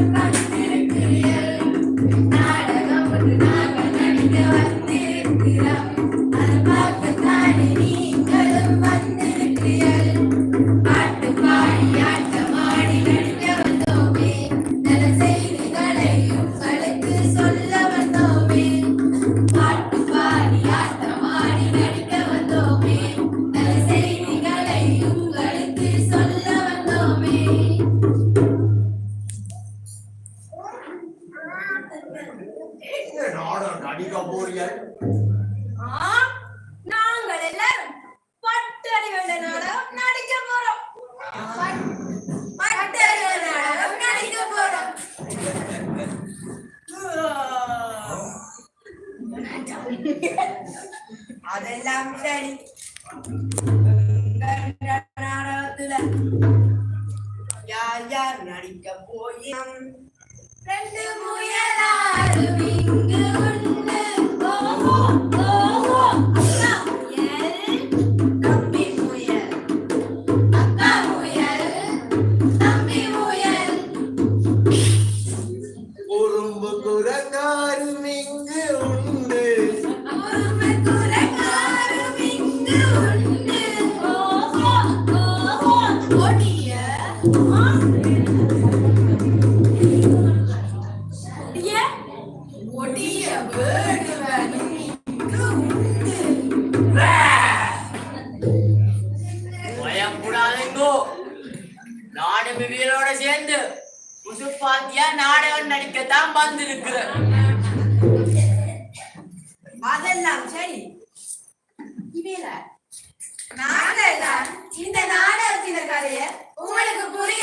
la la எங்க நடிக்க போறீர்கள் நாங்கள் எல்லாரும் பட்டு அடி வேண்ட நாடகம் நடிக்க போறோம். பட்டடி வேண்ட நாடகம் நடிக்க போறோம். அதெல்லாம் சரி. நாடகத்துல யார் யார் நடிக்க போய் ரெண்டு முயலாருமே. இங்கு உண்டு. நாடு வீரோட சேர்ந்து புசுப்பாத்தியா நாடகம் நடிக்கத்தான் வந்திருக்கிறேன். அதெல்லாம் சரி. இவையில நாங்கள் இந்த நாடகத்தின கதைய உங்களுக்கு புரிய